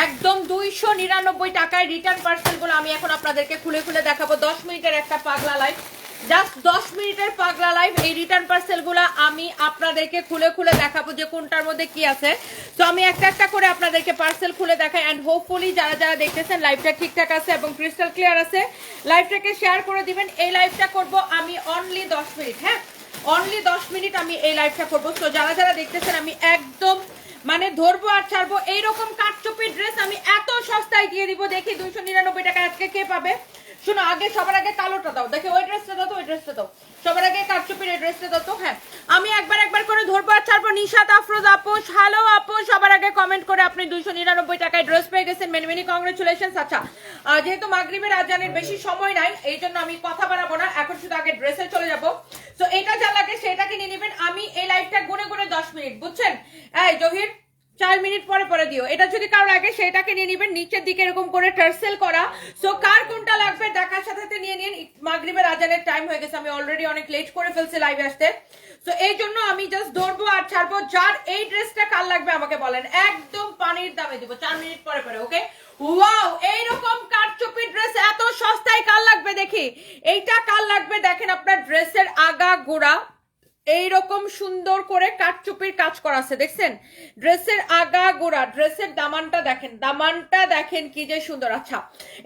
একদম দুইশো নিরানব্বই টাকায় রিটার্ন পার্সেলগুলো আমি এখন আপনাদেরকে খুলে খুলে দেখাবো। দশ মিনিটের একটা পাগলা লাইভ জাস্ট দশ মিনিটের পাগলা লাইভ এই রিটার্ন পার্সেলগুলো আমি আপনাদেরকে খুলে খুলে দেখাবো যে কোনটার মধ্যে কি আছে। তো আমি একটা একটা করে আপনাদেরকে পার্সেল খুলে দেখাই অ্যান্ড হোপফুলি যারা যারা দেখতেছেন লাইভটা ঠিকঠাক আছে এবং ক্রিস্টাল ক্লিয়ার আছে লাইভটাকে শেয়ার করে দিবেন। এই লাইভটা করব আমি অনলি দশ মিনিট হ্যাঁ? অনলি দশ মিনিট আমি এই লাইভটা করব। তো যারা যারা দেখতেছেন আমি একদম মানে ধরবো আর ছাড়বো, এইরকম কাঠচুপি ড্রেস আমি এত সস্তায় দিয়ে দিব, দেখি দুইশো নিরানব্বই টাকা আজকে কে পাবে? শোনো, আগে সবার আগে কালোটা দাও, দেখে ওই ড্রেসটা দাও তো, ওই ড্রেসটা দাও। সবার আগে কাঠচুপির এই ড্রেসটা দাও তো হ্যাঁ। আমি একবার একবার করে ধরবো আর ছাড়বো। নিশাত আফরোজ আপোষ হ্যালো আপোষ সবার আগে কমেন্ট করে আপনি দুইশো নিরানব্বই টাকায় ড্রেস পেয়ে গেছেন। মেনি মেনি কংগ্রেচুলেশন আচ্ছা। যেহেতু মাগরিবের আজানের বেশি সময় নাই, এই জন্য আমি কথা বাড়াবো না, এখন শুধু আগে ড্রেসে চলে যাব। তো এটা যা লাগে সেটাকে নিয়ে নেবেন। আমি এই লাইফটা গুনে গুনে দশ মিনিট, বুঝছেন? এই, জহির চার মিনিট পরে পরে দিও। এটা যদি কারও লাগে, সেটাকে নিয়ে নিবেন। নিচের দিকে এরকম করে টার্সেল করা। সো কার কোনটা লাগবে দেখার সাথে সাথে নিয়ে নিন। মাগরিবের আজানের টাইম হয়ে গেছে। আমি অলরেডি অনেক লেট করে ফেলছি লাইভে আসতে। সো এই জন্য আমি জাস্ট ধরবো আর ছাড়বো। যার এই ড্রেসটা কার লাগবে আমাকে বলেন। একদম পানির দামে দিব। চার মিনিট পরে পরে ওকে এইরকম ড্রেস এত সস্তায় কার লাগবে দেখি? এইটা কার লাগবে? দেখেন আপনার ড্রেসের আগা গোড়া। এইরকম সুন্দর করে কাঠচুপির কাজ করা আছে, দেখছেন? ড্রেসের আগা গোড়া ড্রেসের দামানটা দেখেন দামানটা দেখেন কি যে সুন্দর। আচ্ছা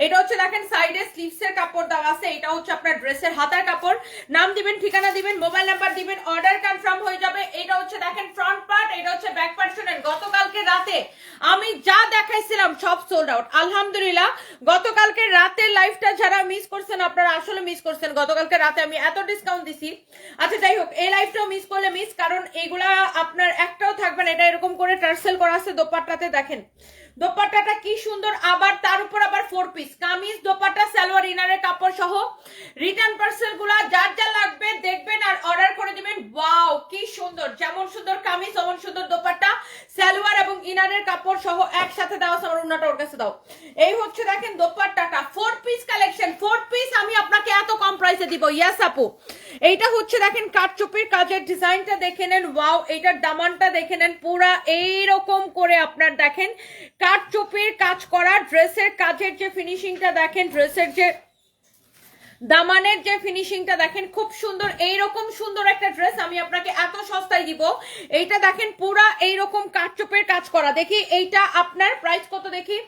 এটা হচ্ছে দেখেন সাইডে স্লিভস এর কাপড় দেওয়া আছে, এটা হচ্ছে আপনার ড্রেসের হাতার কাপড়। নাম দিবেন, ঠিকানা দিবেন মোবাইল নাম্বার দিবেন অর্ডার কনফার্ম হয়ে যাবে। এটা হচ্ছে দেখেন ফ্রন্ট পার্ট এটা হচ্ছে ব্যাক পার্ট শুনেন, গতকালকে রাতে আমি যা দেখাইছিলাম সব সোল্ড আউট আলহামদুলিল্লাহ, গতকালকে রাতের লাইফটা যারা মিস করছেন, আপনারা আসলে মিস করছেন। গতকালকে রাতে আমি এত ডিসকাউন্ট দিছি। আচ্ছা যাই হোক, এই লাইফটাও মিস করলে মিস কারণ এগুলা আপনার একটাও থাকবে না। এটা এরকম করে টার্সেল করা আছে দোপাট্টাতে, দেখেন। দোপাট্টাটা কি সুন্দর, আবার তার উপর আবার ফোর পিস কামিজ, দোপাট্টা, সালোয়ার, ইনারের কাপড় সহ রিটার্ন পার্সেলগুলা যার যা লাগবে দেখবেন আর অর্ডার করে দিবেন। ওয়াও কি সুন্দর, যেমন সুন্দর কামিজ, তেমন সুন্দর দোপাট্টা, সালোয়ার এবং ইনারের কাপড় সহ একসাথে আছে আমার উন্নাটা ওর কাছে দাও। এই হচ্ছে দেখেন দোপাট্টাটা four piece collection four piece আমি আপনাকে এত কম প্রাইসে দিব ইয়াস আপু। এইটা হচ্ছে দেখেন কাঠচুপির কাজের ডিজাইনটা দেখে নেন, ওয়াও, এটার দামানটা দেখে নেন, পুরা এইরকম করে আপনার দেখেন কাঠ চোপের কাজ করা ড্রেসের কাজের যে ফিনিশিংটা দেখেন ড্রেসের যে দামানের যে ফিনিশিংটা দেখেন, খুব সুন্দর, এইরকম সুন্দর একটা ড্রেস আমি আপনাকে এত সস্তায় দিব। এইটা দেখেন, পুরা এইরকম কাঠচোপের কাজ করা। দেখি, এইটা আপনার প্রাইস কত দেখি?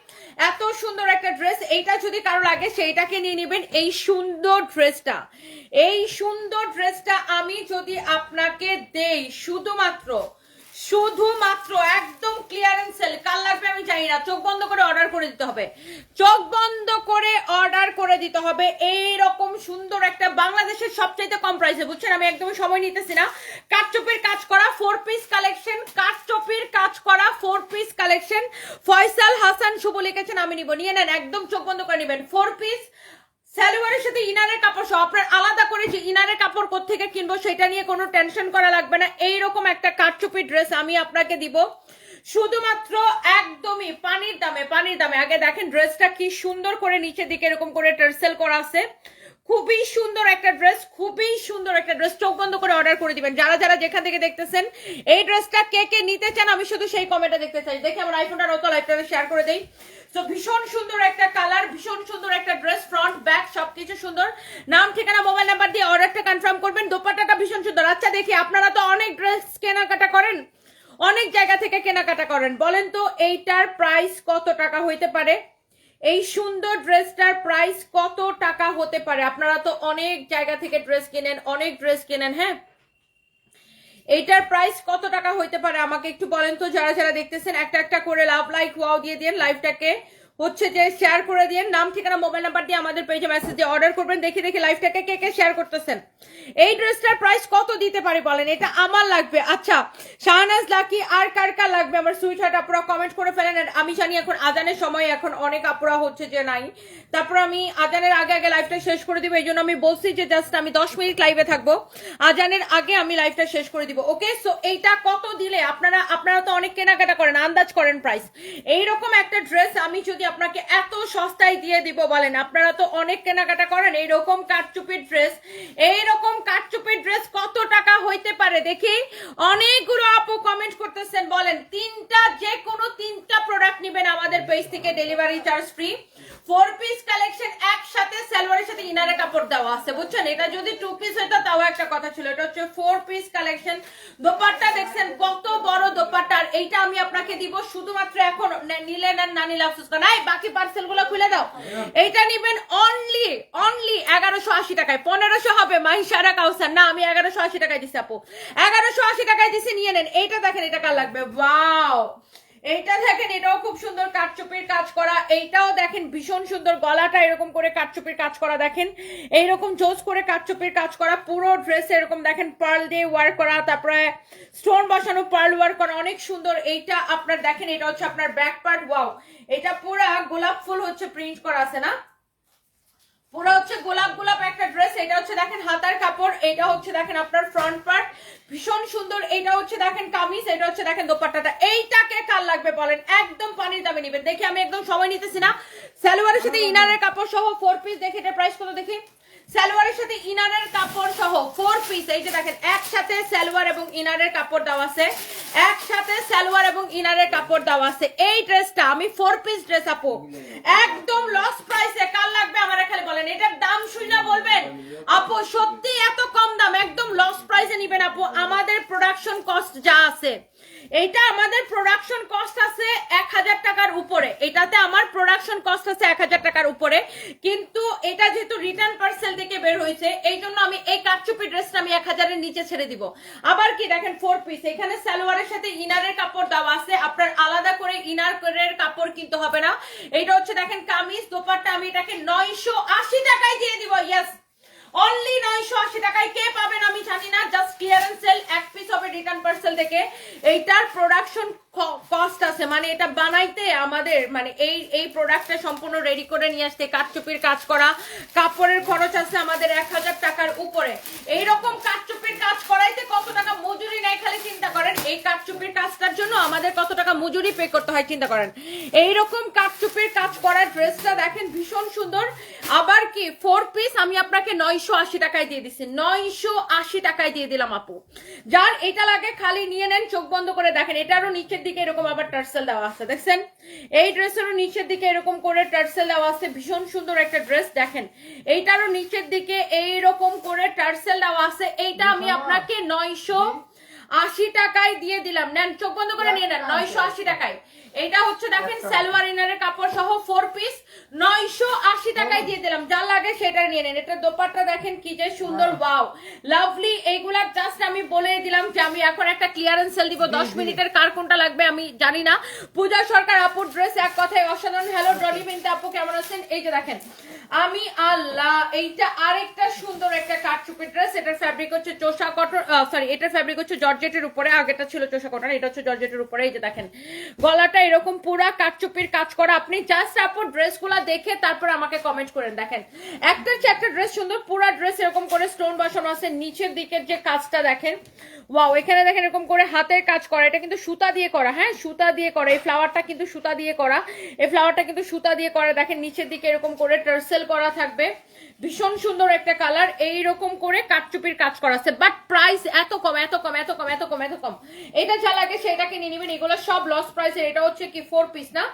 এত সুন্দর একটা ড্রেস এইটা যদি কারও লাগে, সেইটাকে নিয়ে নেবেন এই সুন্দর ড্রেসটা এই সুন্দর ড্রেসটা আমি যদি আপনাকে দেই, শুধুমাত্র শুধুমাত্র একদম ক্লিয়ারেন্স সেল কাল লাগবে আমি জানি না। চোখ বন্ধ করে অর্ডার করে দিতে হবে। চোখ বন্ধ করে অর্ডার করে দিতে হবে। এই রকম সুন্দর একটা বাংলাদেশের সবচাইতে কম প্রাইসে বুঝছেন? আমি একদমই সময় নিতেছি না। কাঠচোপের কাজ করা ফোর পিস কালেকশন কাঠচোপের কাজ করা four piece collection Faisal Hasan Shuvo লিখেছেন, আমি নিব। নিয়ে নেন, একদম চোখ বন্ধ করে নেবেন। ফোর পিস সালোয়ারের সাথে ইনারের কাপড় সহ, আপনার আলাদা করে যে ইনারের কাপড় কোথেকে কিনবো, সেটা নিয়ে কোনো টেনশন করা লাগবে না। এইরকম একটা কাটচুপি ড্রেস আমি আপনাকে দিব। শুধুমাত্র একদমই পানির দামে পানির দামে। আগে দেখেন ড্রেসটা কি সুন্দর করে নিচের দিকে এরকম করে টার্সেল করা আছে। খুবই সুন্দর একটা ড্রেস খুবই সুন্দর একটা ড্রেস চোখ বন্ধ করে অর্ডার করে দিবেন। যারা যারা যেখান থেকে দেখতেছেন, এই ড্রেসটা কে কে নিতে চান, আমি শুধু সেই কমেন্টটা দেখতে চাই। দেখে আমার আইফোনটা নতুন লাইভটাতে শেয়ার করে দেই। তো ভীষণ সুন্দর একটা কালার ভীষণ সুন্দর একটা ড্রেস ফ্রন্ট ব্যাক সবকিছু সুন্দর। নাম, ঠিকানা মোবাইল নাম্বার দিয়ে অর্ডারটা কনফার্ম করবেন। দোপাট্টাটা ভীষণ সুন্দর। আচ্ছা দেখি, আপনারা তো অনেক ড্রেস কেনাকাটা করেন। অনেক জায়গা থেকে কেনাকাটা করেন। বলেন তো, এইটার প্রাইস কত টাকা হইতে পারে? এই সুন্দর ড্রেসটার প্রাইস কত টাকা হতে পারে? আপনারা তো অনেক জায়গা থেকে ড্রেস কেনেন, অনেক ড্রেস কেনেন হ্যাঁ? এইটার প্রাইস কত টাকা হইতে পারে? আমাকে একটু বলেন তো, যারা যারা দেখতেছেন, একটা একটা করে লাভ লাইক, ওয়াও দিয়ে দিন লাইভটাকে। হচ্ছে যে শেয়ার করে দিয়ে নাম, ঠিকানা মোবাইল নাম্বার দিয়ে আমাদের পেজে মেসেজ অর্ডার করবেন, দেখে দেখে লাইভটাকে কে কে শেয়ার করতেছেন। এই ড্রেসটার প্রাইস কত দিতে পারি বলেন? এটা আমার লাগবে। আচ্ছা শাহনাজ লাকি আর কার কার লাগবে? আমার সুইট আপুরা কমেন্ট করে ফেলেন আর আমি জানি এখন আজানের সময়, এখন অনেক আপুরা হচ্ছে যে নাই। তারপর আমি আজানের আগে আগে লাইফটা শেষ করে দিব এই জন্য আমি বলছি যে জাস্ট আমি দশ মিনিট লাইভে থাকব। আজানের আগে আমি লাইভটা শেষ করে দিব ওকে সো এইটা কত দিলে? আপনারা আপনারা তো অনেক কেনাকাটা করেন, আন্দাজ করেন প্রাইস এইরকম একটা ড্রেস আমি যদি আপনাকে এত সস্তায় দিয়ে দিব বলেন। আপনারা তো অনেক কেনাকাটা করেন, এইরকম কাটচুপির ড্রেস এইরকম কাটচুপির ড্রেস কত টাকা হইতে পারে দেখি? অনেকগুলো আপু কমেন্ট করতেছেন, বলেন, তিনটা যে কোনো তিনটা প্রোডাক্ট নেবেন আমাদের পেজ থেকে delivery charge free four piece collection একসাথে সালোয়ারের সাথে ইনারে কাপড় দেওয়া আছে, বুঝছেন? এটা যদি টু পিস হইতো তাও একটা কথা ছিল। এটা হচ্ছে ফোর পিস কালেকশন দোপাট্টা দেখছেন, কত বড় দোপাট্টা। আর এইটা আমি আপনাকে দিব শুধুমাত্র এখন নিলে নেন, না নিলে আফসোস করেন। বাকি পার্সেলগুলো খুলে দাও। এইটা নিবেন অনলি অনলি এগারোশো আশি টাকায়। পনেরোশো হবে মাহিসারা কাউসার। না, আমি এগারোশো আশি টাকায় দিছি, আপু। এগারোশো আশি টাকায় দিছি, নিয়ে নেন। এইটা দেখেন, এটা কার লাগবে? ওয়াও! এইটা দেখেন, এটাও খুব সুন্দর কাঠচুপির কাজ করা। এইটাও দেখেন, ভীষণ সুন্দর গলাটা এরকম করে কাঠচুপির কাজ করা দেখেন। এইরকম জোস করে কাঠচুপির কাজ করা, পুরো ড্রেস এরকম দেখেন পার্ল দিয়ে ওয়ার করা, তারপরে স্টোন বসানো পার্ল ওয়ার করা, অনেক সুন্দর। এইটা আপনার দেখেন, এটা হচ্ছে আপনার ব্যাক পার্ট ওয়াও এটা পুরা গোলাপ ফুল হচ্ছে প্রিন্ট করা আছে না? পুরো হচ্ছে গোলাপ গোলাপ একটা ড্রেস এটা হচ্ছে দেখেন হাতার কাপড়, এটা হচ্ছে দেখেন আপনার ফ্রন্ট পার্ট ভীষণ সুন্দর, এটা হচ্ছে দেখেন কামিজ, এটা হচ্ছে দেখেন দোপাট্টাটা। এইটাকে কার লাগবে বলেন? একদম পানির দামে নেবেন। দেখি আমি একদম সময় নিতেছি না। সালোয়ারের সাথে ইনারের কাপড় সহ ফোর পিস দেখি এটা প্রাইস কত দেখি। সালোয়ারের সাথে ইনারের কাপড় সহ ফোর পিস এই যে দেখেন, একসাথে সালোয়ার এবং ইনারের কাপড় দেওয়া আছে। একসাথে সালোয়ার এবং ইনারের কাপড় দেওয়া আছে। এই ড্রেসটা আমি ফোর পিস ড্রেস আপু। একদম লস প্রাইসে কাল লাগবে আমার খালি বলেন? এটার দাম শুনে বলবেন? আপু, সত্যি এত কম দাম, একদম লস প্রাইসে নিবেন, আপু। আমাদের প্রোডাকশন কস্ট যা আছে। এইটা আমাদের প্রোডাকশন কস্ট আছে এক হাজার টাকার উপরে। এটাতে আমার প্রোডাকশন কস্ট আছে এক হাজার টাকার উপরে। কিন্তু এটা যেহেতু রিটার্ন পার্সেল থেকে বের হয়েছে এই জন্য আমি এই কাটচুপি ড্রেসটা আমি এক হাজারের নিচে ছেড়ে দিব। আবার কি দেখেন ফোর পিস এখানে সালোয়ারের সাথে ইনারের কাপড় দেওয়া আছে। আপনার আলাদা করে ইনার কাপড় কিনতে হবে না। এইটা হচ্ছে দেখেন, কামিজ দোপাট্টা। আমি এটাকে নয়শো আশি টাকায় দিয়ে দিব। ইয়েস অনলি নয়শো আশি টাকায় কে পাবেন আমি জানি না জাস্ট ক্লিয়ারেন্স সেল এক পিস হবে রিটার্ন পার্সেল থেকে। এইটার প্রোডাকশন কস্ট আছে। মানে এটা বানাইতে আমাদের মানে এই এই প্রোডাক্টটা সম্পূর্ণ রেডি করে নিয়ে আসতে, কাঠচুপির কাজ করা। কাপড়ের খরচ আছে আমাদের এক হাজার টাকার উপরে। এইরকম কাঠচুপির কাজ করাইতে কত টাকা মজুরি নেয় খালি চিন্তা করেন। এই কাঠচুপির কাজটার জন্য আমাদের কত টাকা মজুরি পে করতে হয়, চিন্তা করেন। এইরকম কাঠচুপির কাজ করার ড্রেসটা দেখেন ভীষণ সুন্দর। আবার কি ফোর পিস আমি আপনাকে নয়শো আশি টাকায় দিয়ে দিচ্ছি নয়শো আশি টাকায় দিয়ে দিলাম আপু। যার এটা লাগে, খালি নিয়ে নেন, চোখ বন্ধ করে দেখেন। এটারও নিচের দিকে এরকম আবার টার্সেল দেওয়া আছে। দেখছেন? এই ড্রেসেরও নিচের দিকে এরকম করে টার্সেল দেওয়া আছে। ভীষণ সুন্দর একটা ড্রেস দেখেন? এইটারও নিচের দিকে এই রকম করে টার্সেল দেওয়া আছে। এইটা আমি আপনাকে নয়শো আশি টাকায় দিয়ে দিলাম। নেন চোখ বন্ধ করে নিয়ে নেন। নয়শো আশি টাকায়। এটা হচ্ছে দেখেন সালোয়ার ইনারের কাপড় সহ ফোর পিস নয়শো আশি টাকায় দিয়ে দিলাম। যা লাগে সেটা নিয়ে নেন। এটা দোপাট্টা দেখেন কি যে সুন্দর ওয়াও লাভলি এইগুলা জাস্ট আমি বলে দিলাম যে আমি এখন একটা ক্লিয়ারেন্স সেল দিব। দশ মিনিটের কার কোনটা লাগবে আমি জানি না। পূজা সরকার আপুর ড্রেস এক কথায় অসাধারণ। হ্যালো ডলি বিনতে আপু কেমন আছেন? এই যে দেখেন আমি আল্লাহ এইটা আরেকটা সুন্দর একটা কাঠচুপি ড্রেস এটার ফ্যাব্রিক হচ্ছে চোষা কটন সরি এটার ফ্যাব্রিক হচ্ছে জর্জেটের উপরে। আগেটা ছিল চোষা কটন এটা হচ্ছে জর্জেটের উপরে। এই যে দেখেন গলাটা এরকম পুরা কাঠচুপির কাজ করা, আপনি জাস্ট আপু ড্রেসগুলা দেখে তারপর আমাকে কমেন্ট করেন, দেখেন। একটা একটা ড্রেস সুন্দর, পুরা ড্রেস এরকম করে স্টোন বসানো আছে, নিচের দিকের যে কাজটা দেখেন। ওয়াও এখানে দেখেন এরকম করে হাতের কাজ করা, এটা কিন্তু সুতা দিয়ে করা হ্যাঁ? সুতা দিয়ে করা, এই ফ্লাওয়ারটা কিন্তু সুতা দিয়ে করা, এই ফ্লাওয়ারটা কিন্তু সুতা দিয়ে করা, দেখেন নিচের দিকে এরকম করে টার্সেল করা থাকবে। ভীষণ সুন্দর একটা কালার এই রকম করে কাটচুপির কাজ করা আছে। বাট প্রাইস এত কম এত কম এত কম এত কম এত কম। এটা যা লাগে সেটাকে নিয়ে নেবেন। এগুলো সব লস প্রাইসের এটা হচ্ছে কি ফোর পিস না?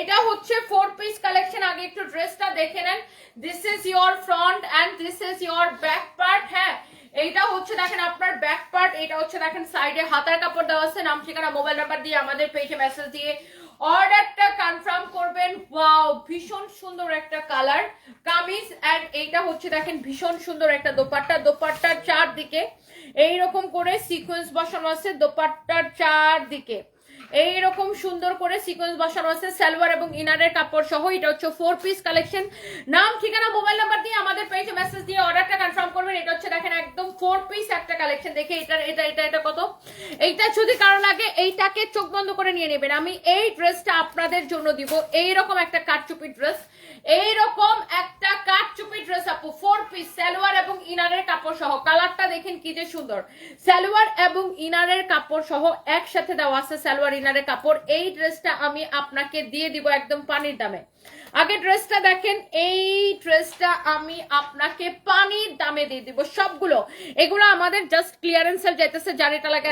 এটা হচ্ছে ফোর পিস কালেকশন আগে একটু ড্রেসটা দেখে নেন। This is your front and this is your back part হ্যাঁ? এইটা হচ্ছে, দেখেন আপনার ব্যাক পার্ট এটা হচ্ছে, দেখেন সাইডে হাতার কাপড় দেওয়া আছে, নাম, ঠিকানা মোবাইল নাম্বার দিয়ে আমাদের পেজে মেসেজ দিয়ে অর্ডারটা কনফার্ম করবেন। ওয়াও ভীষণ সুন্দর একটা কালার কামিজ অ্যান্ড এইটা হচ্ছে দেখেন, ভীষণ সুন্দর একটা দোপাট্টা। দোপাট্টার চারদিকে এইরকম করে সিকোয়েন্স বসানো আছে, দোপাট্টার চারদিকে। এইরকম সুন্দর করে সিকোয়েন্স বসানো আছে, সালোয়ার এবং ইনারের কাপড় সহ। এটা হচ্ছে ফোর পিস কালেকশন নাম, ঠিকানা মোবাইল নাম্বার দিয়ে আমাদের পেজে মেসেজ দিয়ে অর্ডারটা কনফার্ম করবেন। এটা হচ্ছে দেখেন একদম ফোর পিস একটা কালেকশন দেখে এটা এটা এটা এটা কত? এইটা যদি কারও লাগে, এইটাকে চোখ বন্ধ করে নিয়ে নেবেন। আমি এই ড্রেসটা আপনাদের জন্য দিব। এই রকম একটা কাটচুপি ড্রেস এইরকম একটা কাটচুপি ড্রেস আপু। ফোর পিস সালোয়ার এবং ইনারের কাপড় সহ। কালারটা দেখেন কি যে সুন্দর। সালোয়ার এবং ইনারের কাপড় সহ একসাথে দেওয়া আছে সালোয়ার ইনারের কাপড়, এই ড্রেসটা আমি আপনাকে দিয়ে দিব একদম পানির দামে। আগে ড্রেসটা দেখেন, এই ড্রেসটা আমি আপনাকে পানির দামে দিয়ে দিব সবগুলো। এগুলো আমাদের জাস্ট ক্লিয়ারেন্স সেল যাইতেছে, যার এটা লাগে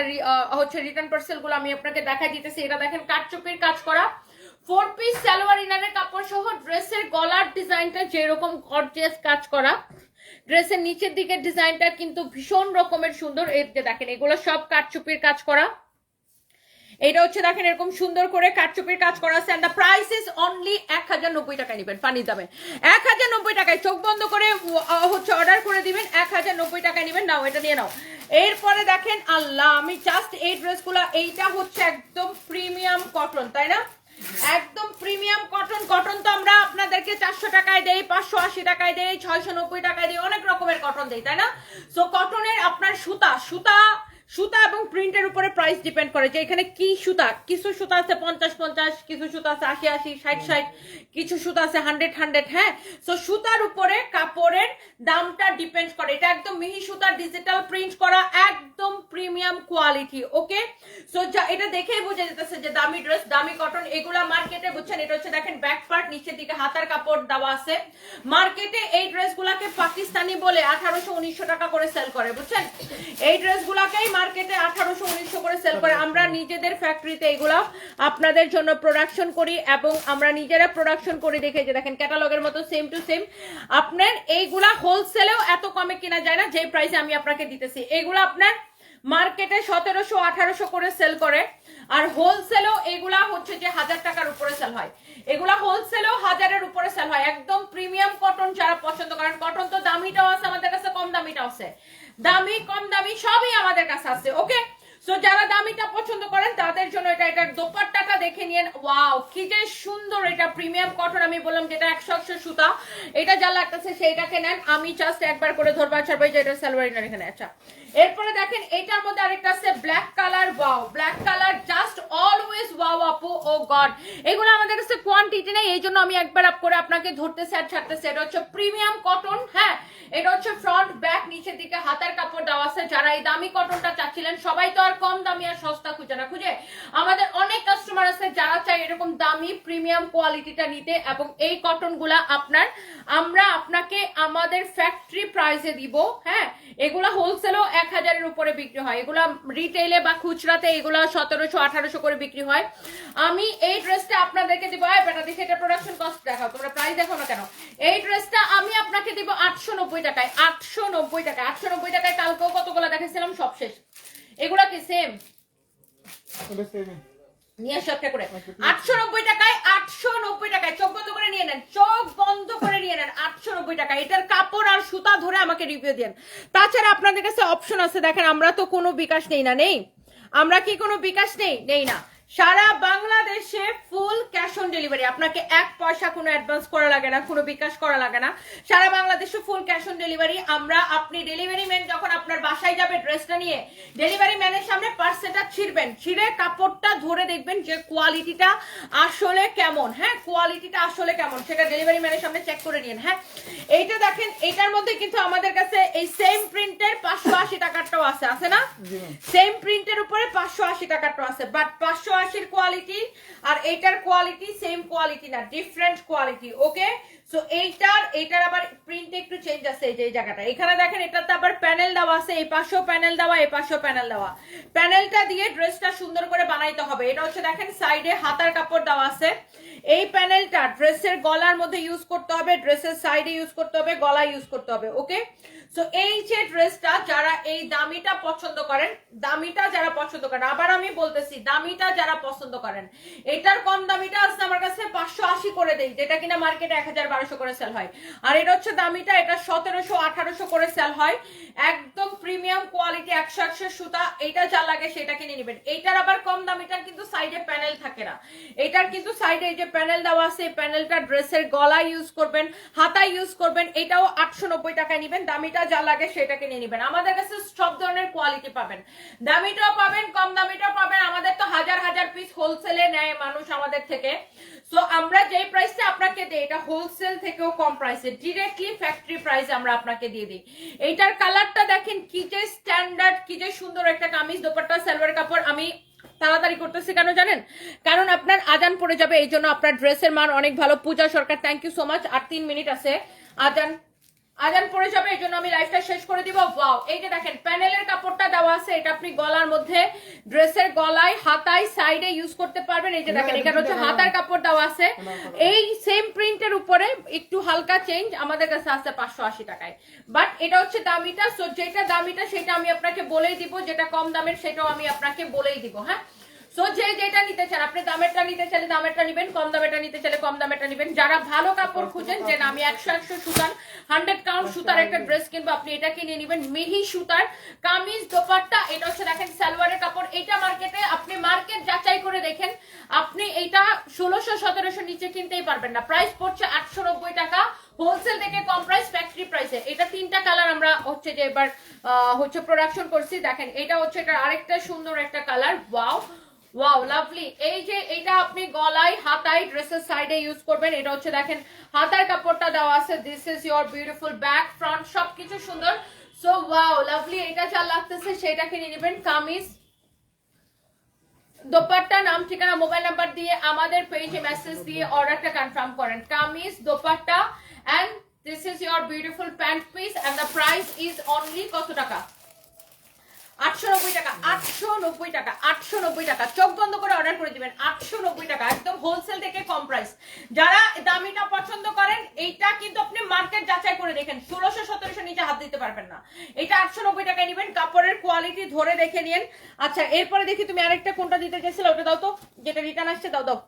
হচ্ছে রিটার্ন পার্সেলগুলো আমি আপনাকে দেখাই দিতেছি। এটা দেখেন কাটচুপির কাজ করা। ফোর পিস সালোয়ার ইনারের কাপড় সহ ড্রেসের গলার ডিজাইনটা যেরকম গর্জিয়াস কাজ করা। ড্রেসের নিচের দিকের ডিজাইনটা কিন্তু ভীষণ রকমের সুন্দর। যে দেখেন, এগুলো সব কাটচুপির কাজ করা। এটা হচ্ছে দেখেন এরকম সুন্দর করে কাটচুপির কাজ করা আছে and the price is only এক হাজার নব্বই টাকা নেবেন পানির দামে এক হাজার নব্বই টাকায় চোখ বন্ধ করে হচ্ছে অর্ডার করে দিবেন, এক হাজার নব্বই টাকায় নেবেন। নাও, এটা নিয়ে নাও। এরপরে দেখেন, আল্লাহ, আমি জাস্ট এই ড্রেসগুলো, এইটা হচ্ছে একদম প্রিমিয়াম কটন তাই না? একদম প্রিমিয়াম কটন কটন তো আমরা আপনাদেরকে চারশো টাকায় দেই, পাঁচশো আশি টাকায় দেই, ছয়শো নব্বই টাকায় দেই, অনেক রকমের কটন দেই, তাই না? সো কটনের আপনার সুতা সুতা সুতা এবং প্রিন্টের উপরে প্রাইস ডিপেন্ড করে যে এখানে কি সুতা কিছু সুতা আছে পঞ্চাশ পঞ্চাশ কিছু সুতা আছে আশি আশি ষাট ষাট কিছু সুতা আছে হান্ড্রেড হান্ড্রেড হ্যাঁ? সো সুতার উপরে কাপড়ের দামটা ডিপেন্ড করে। এটা একদম মিহি সুতার ডিজিটাল প্রিন্ট করা একদম প্রিমিয়াম কোয়ালিটি ওকে সো এটা দেখেই বোঝা যেতেছে যে দামি ড্রেস দামি কটন এগুলা মার্কেটে বুঝছেন এটা হচ্ছে দেখেন ব্যাক পার্ট নিচের দিকে হাতার কাপড় দেওয়া আছে। মার্কেটে এই ড্রেসগুলাকে পাকিস্তানি বলে আঠারোশো উনিশশো টাকা করে সেল করে বুঝছেন? এই ড্রেসগুলাকেই মার্কেটে আঠারোশো উনিশশো করে সেল করে। আমরা নিজেদের ফ্যাক্টরিতে এগুলা আপনাদের জন্য প্রোডাকশন করি এবং আমরা নিজেরা প্রোডাকশন করে দেখে যে দেখেন ক্যাটালগের মতো সেম টু সেম আপনার এইগুলা হোলসেলেও এত কমে কেনা যায় না যে প্রাইসে আমি আপনাকে দিতেছি। এগুলো আপনার মার্কেটে সতেরোশো আঠারোশো করে সেল করে। আর হোলসেলও এগুলা হচ্ছে যে হাজার টাকার উপরে সেল হয়। এগুলা হোলসেলও হাজারের উপরে সেল হয়। একদম প্রিমিয়াম কটন যারা পছন্দ করেন কটন তো দামিটাও আছে আমাদের কাছে কম দামিটাও আছে। দামি, কম দামি সবই আমাদের কাছে আছে, ওকে? সো যারা দামিটা পছন্দ করেন, তাদের জন্য এটা, এটার দোপাট্টাটা দেখে নিন ওয়াও কি যে সুন্দর এটা প্রিমিয়াম কটন আমি বললাম যেটা একশো একশো সুতা। এটা যা লাগতেছে সেইটাকে নেন। আমি জাস্ট একবার করে ধরবা ছাড়বো যে এটা সালোয়ারিনার এখানে আচ্ছা। এরপরে দেখেন, এটার মধ্যে আরেকটা আছে black colour wow black colour just always wow আপু ও গড এগুলো আমাদের কাছে কোয়ান্টিটি নেই এই জন্য আমি একবার আপ করে আপনাকে এটা হচ্ছে প্রিমিয়াম কটন হ্যাঁ? এটা হচ্ছে ফ্রন্ট ব্যাক নিচের দিকে কাপড় দেওয়া আছে। যারা এই দামি কটনটা চাচ্ছিলেন, সবাই তো আর কম দামি আর সস্তা খুঁজে না খুঁজে। আমাদের অনেক কাস্টমার আছে যারা এরকম দামি প্রিমিয়াম কোয়ালিটিটা নিতে এবং এই আপনার, আমরা আপনাকে আমাদের ফ্যাক্টরি প্রাইসে দিব হ্যাঁ? এগুলা হোলসেলও এক হাজারের উপরে বিক্রি হয়। এগুলা রিটেইলে বা খুচরাতে এগুলা সতেরোশো, আঠারোশো করে বিক্রি হয়। আমি এই ড্রেসটা আপনাদেরকে দিব এই বেটা দেখে এটা প্রোডাকশন কস্ট দেখাও তোমরা প্রাইস দেখো না কেন? এই ড্রেসটা আমি আপনাকে দিব আটশো নব্বই টাকায় আটশো নব্বই টাকায় আটশো নব্বই টাকায় কালকেও কতগুলো দেখেছিলাম সব শেষ। এগুলা কি সেম নিয়ে আসো একটা করে। আটশো নব্বই টাকায় আটশো নব্বই টাকায় চোখ বন্ধ করে নিয়ে নেন চোখ বন্ধ করে নিয়ে নেন আটশো নব্বই টাকা এটার কাপড় আর সুতা ধরে আমাকে রিভিউ দেন তাছাড়া আপনাদের কাছে অপশন আছে দেখেন আমরা তো কোনো বিকাশ নেই না নেই? আমরা কি কোনো বিকাশ নেই? নেই না। সারা বাংলাদেশে ফুল ক্যাশ অন ডেলিভারি। আপনাকে এক পয়সা কোনো অ্যাডভান্স করা লাগে না কোনো বিকাশ করা লাগে না। সারা বাংলাদেশে ফুল ক্যাশ অন ডেলিভারি। আমরা আপনি ডেলিভারি ম্যান যখন আপনার বাসায় যাবে ড্রেসটা নিয়ে ডেলিভারি ম্যানের সামনে পার্সেলটা ছিঁড়বেন। ছিঁড়ে কাপড়টা ধরে দেখবেন যে কোয়ালিটিটা আসলে কেমন। হ্যাঁ কোয়ালিটিটা আসলে কেমন? সেটা ডেলিভারি ম্যানের সামনে চেক করে নিন হ্যাঁ এইটা দেখেন এটার মধ্যে কিন্তু আমাদের কাছে এই সেম প্রিন্টের পাঁচশো আশি টাকারটাও আছে। আছে না? সেম প্রিন্টের উপরে পাঁচশো আশি টাকারটাও আছে। বাট পাঁচশো আশির কোয়ালিটি আর এইটার কোয়ালিটি সেম কোয়ালিটি না ডিফারেন্ট কোয়ালিটি ওকে সো এইটার এইটার আবার প্রিন্ট একটু চেঞ্জ আছে এই যে, এই জায়গাটা। এখানে দেখেন, এটাতে আবার প্যানেল দেওয়া আছে, এই পাশেও প্যানেল দেওয়া, এই পাশেও প্যানেল দেওয়া। প্যানেলটা দিয়ে ড্রেসটা সুন্দর করে বানাইতে হবে। এটা হচ্ছে, দেখেন সাইডে হাতার কাপড় দেওয়া আছে। এই প্যানেলটা ড্রেসের গলার মধ্যে ইউজ করতে হবে ড্রেসের সাইডে ইউজ করতে হবে গলা ইউজ করতে হবে ওকে সো এই যে ড্রেসটা যারা এই দামিটা পছন্দ করেন, দামিটা যারা পছন্দ করেন, আবার আমি বলতেছি, দামিটা যারা পছন্দ করেন, এটার কম দামিটা আছে আমার কাছে পাঁচশো আশি করে দেই, যেটা কিনা মার্কেটে এক হাজার বারোশো করে সেল হয়। আর এটা হচ্ছে দামিটা, এটা সতেরোশো, আঠারোশো করে সেল হয়। একদম প্রিমিয়াম কোয়ালিটি একশো একশো সুতা এটা যা লাগে সেটা কিনে নেবেন। এইটার আবার কম দামিটার কিন্তু সাইডে প্যানেল থাকে না। এটার কিন্তু সাইডে এই যে প্যানেল দেওয়া আছে প্যানেলটা ড্রেসের গলা ইউজ করবেন, হাতা ইউজ করবেন, এটাও আটশো নব্বই টাকায় নিবেন। দামিটা যা লাগে সেটাকে নিয়ে নিবেন। আমাদের কাছে সব ধরনের কোয়ালিটি পাবেন। দামিটাও পাবেন, কম দামিটাও পাবেন। আমাদের তো হাজার হাজার পিস হোলসেলে নেয় মানুষ আমাদের থেকে। সো আমরা যে প্রাইসটা আপনাকে দিই, এটা হোলসেল থেকেও কম প্রাইসে ডিরেক্টলি ফ্যাক্টরি প্রাইস আমরা আপনাকে দিয়ে দিই। এইটার কালারটা দেখেন, কি যে স্ট্যান্ডার্ড কি যে সুন্দর একটা কামিজ, দোপাট্টা, সালোয়ার কাপড়, আমি তাড়াতাড়ি করতেছি কেন জানেন? কারণ আপনার আজান পড়ে যাবে, এই জন্য আপনার ড্রেসের মান অনেক ভালো। Puja Sarkar thank you so much আর তিন মিনিট আছে। আজান আজান পড়ে যাবে এই জন্য আমি লাইফটা শেষ করে দিব। ওয়াও এই যে দেখেন প্যানেলের কাপড়টা দেওয়া আছে এটা আপনি গলার মধ্যে ড্রেসের গলায় হাতায় সাইডে ইউজ করতে পারবেন। এই যে দেখেন এখানে হচ্ছে হাতার কাপড় দেওয়া আছে। এই সেম প্রিন্টের উপরে একটু হালকা চেঞ্জ আমাদের কাছে আছে পাঁচশো আশি টাকায়। বাট এটা হচ্ছে দামিটা সো যেটা দামিটা সেটা আমি আপনাকে বলেই দিব যেটা কম দামের সেটাও আমি আপনাকে বলেই দিব হ্যাঁ? সো যে যেটা নিতে চান, আপনি দামেরটা নিতে চাইলে দামেরটা নিবেন, কম দামেরটা নিতে চাইলে কম দামেরটা নিবেন। যারা ভালো কাপড় খুঁজেন, যে আমি একশো একশো সুতার হান্ড্রেড কাউন্ট সুতার একটা ড্রেস কিনবো, আপনি এটা কিনে নিবেন। মিহি সুতার, কামিজ, দোপাট্টা, এটা হচ্ছে দেখেন সালোয়ারের কাপড়। এটা মার্কেটে আপনি মার্কেট যাচাই করে দেখেন। আপনি এটা ষোলোশো, সতেরোশো নিচে কিনতেই পারবেন না। প্রাইস পড়ছে আটশো নব্বই টাকা। হোলসেল থেকে কম প্রাইস ফ্যাক্টরি প্রাইসে এটা তিনটা কালার আমরা হচ্ছে যে এবার হচ্ছে প্রোডাকশন করছি। দেখেন, এটা হচ্ছে এটা আরেকটা সুন্দর একটা কালার ওয়াও ওয়াও লাভলি এই যে এটা আপনি গলায়, হাতায় ড্রেসের সাইডে ইউজ করবেন, এটা হচ্ছে দেখেন হাতার কাপড়টা দেওয়া আছে। This is your beautiful back front সবকিছু সুন্দর। সো ওয়াও লাভলি এটা যা লাগতেছে সেটা কিনে নেবেন। কামিজ, দোপাট্টা, নাম, ঠিকানা মোবাইল নাম্বার দিয়ে আমাদের পেজে মেসেজ দিয়ে অর্ডারটা কনফার্ম করেন। Kameez, dupatta and this is your beautiful pant piece and the price is only কত টাকা? আটশো নব্বই টাকা, আটশো নব্বই টাকা, আটশো নব্বই টাকা। চোখ বন্ধ করে অর্ডার করে দিবেন, আটশো নব্বই টাকা, একদম যারা দামিটা পছন্দ করেন, এইটা কিন্তু আপনি মার্কেট যাচাই করে দেখেন। ষোলোশো, সতেরোশো নিচে হাত দিতে পারবেন না। এটা আটশো নব্বই টাকায় নিবেন, কাপড়ের কোয়ালিটি ধরে দেখে নিন। আচ্ছা এরপরে দেখি তুমি আরেকটা কোনটা দিতে চাইছিলে, ওটা দাও তো। যেটা রিটার্ন আসছে, দাও দাও।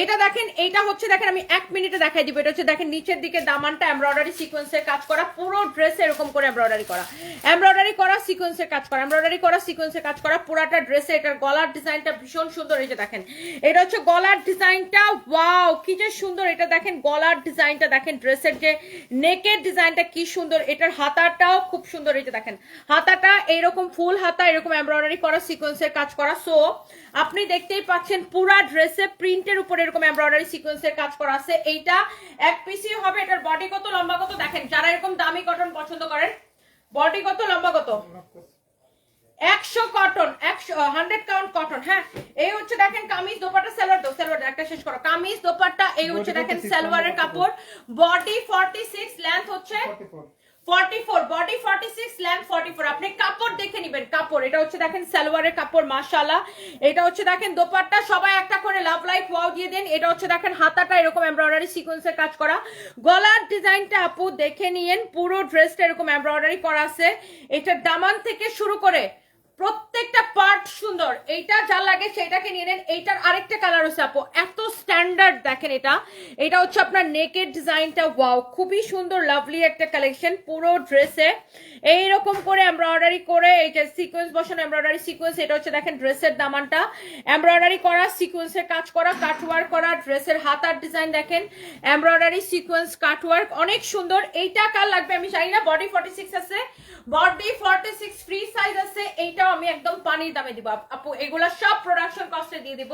এইটা দেখেন, এইটা হচ্ছে, দেখেন, আমি এক মিনিটে দেখাই দিব। এটা হচ্ছে, দেখেন, নিচের দিকে দামানটা এমব্রয়ডারি সিকোয়েন্সের কাজ করা। পুরো ড্রেস এরকম করে এমব্রয়ডারি করা। এমব্রয়ডারি করা সিকোয়েন্সের কাজ করা। এমব্রয়ডারি করা সিকোয়েন্সের কাজ করা, পুরাটা ড্রেসে এটার গলার ডিজাইনটা ভীষণ সুন্দর, এই যে দেখেন। এটা হচ্ছে গলার ডিজাইনটা ওয়াও কি যে সুন্দর, এটা দেখেন, গলার ডিজাইনটা দেখেন ড্রেসের যে নেকের ডিজাইনটা কি সুন্দর, এটার হাতাটাও খুব সুন্দর, এই যে দেখেন। হাতাটা এইরকম ফুল হাতা, এরকম এমব্রয়ডারি করা সিকোয়েন্সের কাজ করা। সো আপনি দেখতেই পাচ্ছেন, পুরা ড্রেসে প্রিন্টের উপর এরকম এমব্রয়ডারি সিকোয়েন্সের কাজ করা আছে। এইটা এক পিসি হবে, এটার বডি কত, লম্বা কত? দেখেন, যারা এরকম দামি কটন পছন্দ করেন বডি কত, লম্বা কত? একশো কটন একশো হান্ড্রেড কাউন্ট কটন হ্যাঁ? এই হচ্ছে দেখেন কামিজ দোপাট্টা সালোয়ার দো সালোয়ার একটা শেষ করো। কামিজ দোপাট্টা এই হচ্ছে দেখেন সালোয়ারের কাপড়। বডি ফর্টি সিক্স লেন্থ হচ্ছে ফর্টি ফোর বডি আপনি কাপড় দেখে নিবেন কাপড়। এটা হচ্ছে দেখেন সালোয়ারের কাপড় এটা হচ্ছে দেখেন দোপাট্টা সবাই একটা করে লাভ লাইক ওয়াও দিয়ে দেন। এটা হচ্ছে দেখেন হাতাটা এরকম এমব্রয়ডারি সিকোয়েন্সের কাজ করা। গলার ডিজাইনটা আপু দেখে নিয়েন পুরো ড্রেসটা এরকম এমব্রয়ডারি করা আছে। এটার দামান থেকে শুরু করে প্রত্যেকটা পার্ট সুন্দর। এইটা যা লাগে সেটাকে নিয়ে নেন। এইটার আরেকটা কালার হচ্ছে আপু, এত স্ট্যান্ডার্ড দেখেন এটা। এটা হচ্ছে আপনার নেকের ডিজাইনটা ওয়াও খুবই সুন্দর লাভলি একটা কালেকশন পুরো ড্রেসে এইরকম করে এমব্রয়ডারি করে, এই যে সিকোয়েন্স বসানো এমব্রয়ডারি সিকোয়েন্স এটা হচ্ছে দেখেন ড্রেসের দামানটা। এমব্রয়ডারি করা সিকোয়েন্সের কাজ করা কাটওয়ার্ক করা ড্রেসের হাতার ডিজাইন দেখেন। এমব্রয়ডারি সিকোয়েন্স কাটওয়ার্ক অনেক সুন্দর। এইটা কার লাগবে আমি জানি না বডি ফর্টি সিক্স আছে। Body forty six free size আছে, এইটাও আমি একদম পানির দামে দিব। আপু এগুলা সব প্রোডাকশন কস্টে দিয়ে দিব।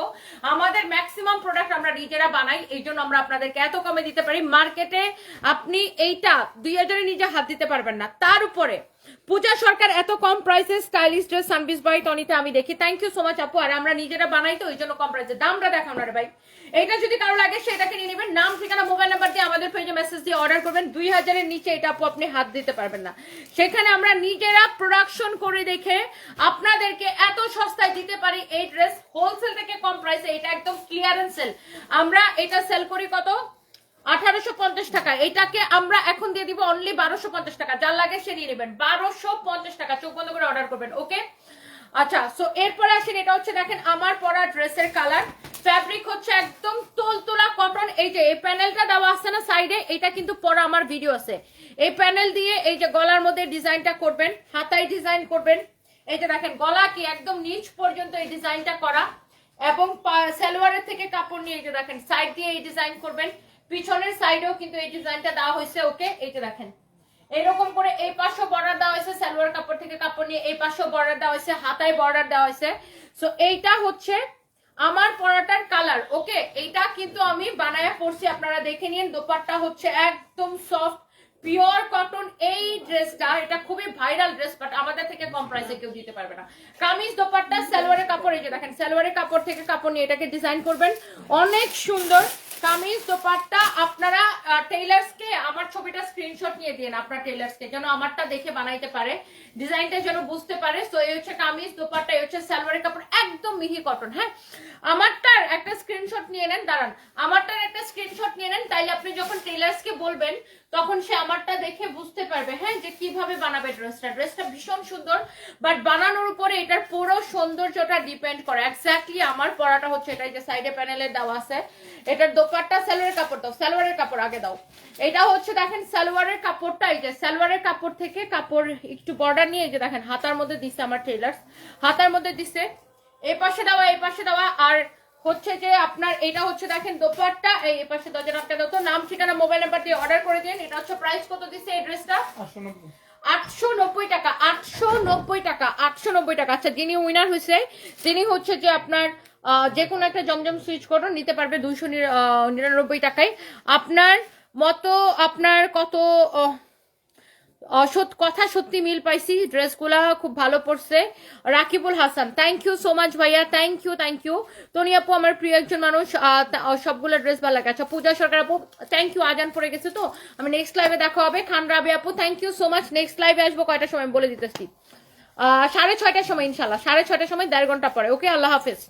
আমাদের ম্যাক্সিমাম প্রোডাক্ট আমরা নিজেরা বানাই, এই জন্য আমরা আপনাদেরকে এত কমে দিতে পারি। মার্কেটে আপনি এইটা দুই হাজারে নিজে হাত দিতে পারবেন না। তার উপরে পূজা সরকার এত কম প্রাইসে স্টাইলিশ ড্রেস সানবিস বাই টনিতে আমি দেখি। থ্যাংক ইউ সো মাচ আপু। আর আমরা নিজেরা বানাই তো, ওই জন্য কম প্রাইসে দামটা দেখাও না রে ভাই। এটা যদি কারও লাগে, সেটাকে নিয়ে নেবেন। নাম, ঠিকানা মোবাইল নাম্বার দিয়ে আমাদের পেজে মেসেজ দিয়ে অর্ডার করবেন। দুই হাজারের নিচে এটা, আপু, আপনি হাত দিতে পারবেন না। সেখানে আমরা নিজেরা প্রোডাকশন করে দেখে আপনাদেরকে এত সস্তায় দিতে পারি এই ড্রেস হোলসেল থেকে কম প্রাইসে এটা একদম ক্লিয়ারেন্স সেল আমরা এটা সেল করি কত? আঠারোশো পঞ্চাশ টাকা। এটাকে আমরা এখন দিয়ে দিব অনলি বারোশো পঞ্চাশ টাকা। যার লাগে সে নিয়ে নেবেন। বারোশো পঞ্চাশ টাকা। চোখ বন্ধ করে অর্ডার করবেন ওকে আচ্ছা সো এরপরে আসেন, এটা হচ্ছে দেখেন আমার পরা ড্রেসের কালার ফ্যাব্রিক হচ্ছে একদম তোলতোলা কটন এই যে, এই প্যানেলটা দেওয়া আছে না সাইডে এটা কিন্তু পরা আমার ভিডিও আছে। এই প্যানেল দিয়ে এই যে গলার মধ্যে ডিজাইনটা করবেন, হাতায় ডিজাইন করবেন। এই যে দেখেন, গলা কি একদম নিচ পর্যন্ত এই ডিজাইনটা করা। এবং সালোয়ারের থেকে কাপড় নিয়ে এই যে দেখেন সাইড দিয়ে এই ডিজাইন করবেন। পিছনের সাইডেও কিন্তু এই ডিজাইনটা দেওয়া হয়েছে ওকে এই যে দেখেন। এরকম করে এই পাশে বর্ডার দেওয়া হয়েছে, সালোয়ার কাপড় থেকে কাপড় নিয়ে এই পাশে বর্ডার দেওয়া হয়েছে, হাতায় বর্ডার দেওয়া হয়েছে। সো এইটা হচ্ছে আমার পরাটার কালার ওকে এইটা কিন্তু আমি বানায় পড়ছি আপনারা দেখে নিন, দোপাট্টা হচ্ছে একদম সফট পিওর কটন এই ড্রেসটা এটা খুবই ভাইরাল ড্রেস বাট আমাদের থেকে কম প্রাইসে কেউ দিতে পারবে না। কামিজ, দোপাট্টা, সালোয়ারের কাপড়, এই যে দেখেন, সালোয়ারের কাপড় থেকে কাপড় নিয়ে এটাকে ডিজাইন করবেন। অনেক সুন্দর কামিজ দোপাট্টা আপনারা টেইলার্সকে আমার ছবিটা স্ক্রিনশট নিয়ে দিন আপনার টেইলার্সকে যেন আমারটা দেখে বানাইতে পারে, ডিজাইনটা যেন বুঝতে পারে। তো এই হচ্ছে কামিজ দোপাট্টা, এই হচ্ছে সালোয়ারের কাপড়, একদম মিহি কটন হ্যাঁ? আমারটার একটা স্ক্রিনশট নিয়ে নেন, দাঁড়ান। আমারটার একটা স্ক্রিনশট নিয়ে নেন, তাইলে আপনি যখন টেইলার্সকে বলবেন, তখন সে আমারটা দেখে বুঝতে পারবে হ্যাঁ যে কীভাবে বানাবে ড্রেসটা। ড্রেসটা ভীষণ সুন্দর বাট বানানোর উপরে এটার পুরো সৌন্দর্যটা ডিপেন্ড করে। এক্স্যাক্টলি আমার পরাটা হচ্ছে এটা যে সাইডে প্যানেলে দেওয়া আছে। এটার দোপাট্টা সালোয়ারের কাপড় দাও সালোয়ারের কাপড় আগে দাও। এটা হচ্ছে দেখেন সালোয়ারের কাপড়টা এই যে সালোয়ারের কাপড় থেকে কাপড় একটু বর্ডার নিয়ে এই যে দেখেন হাতার মধ্যে দিছে আমার টেলার্স হাতার মধ্যে দিছে এই পাশে দেওয়া এই পাশে দেওয়া আর হচ্ছে যে আপনার এটা হচ্ছে দেখেন দোপাট্টা এই পাশে দরজা দাও তো নাম ঠিকানা মোবাইল নাম্বার দিয়ে অর্ডার করে দিন এটা হচ্ছে প্রাইস কত দিছে এই ড্রেসটা আটশো নব্বই। টাকা আটশো নব্বই টাকা আটশো নব্বই টাকা। আচ্ছা যিনি উইনার হয়েছে তিনি হচ্ছে যে আপনার যে কোনো একটা জমজম সুইচ করো, নিতে পারবে দুইশো নিরানব্বই টাকায়। আপনার মতো আপনার কত কথা সত্যি মিল পাইছি। ড্রেসগুলা খুব ভালো পড়ছে Rakibul Hasan thank you so much ভাইয়া thank you thank you Toni আপু আমার প্রিয় একজন মানুষ সবগুলো ড্রেস ভালো লাগে। আচ্ছা পূজা সরকার আপু থ্যাংক ইউ আজান পড়ে গেছে তো? আমি নেক্সট লাইভে দেখা হবে। খান রাবে আপু thank you so much next লাইভে আসব। কয়টার সময় বলে দিতেছি। সাড়ে ছয়টার সময়, ইনশাল্লাহ। সাড়ে ছয়টার সময় দেড় ঘণ্টা পরে। ওকে আল্লাহ হাফেজ।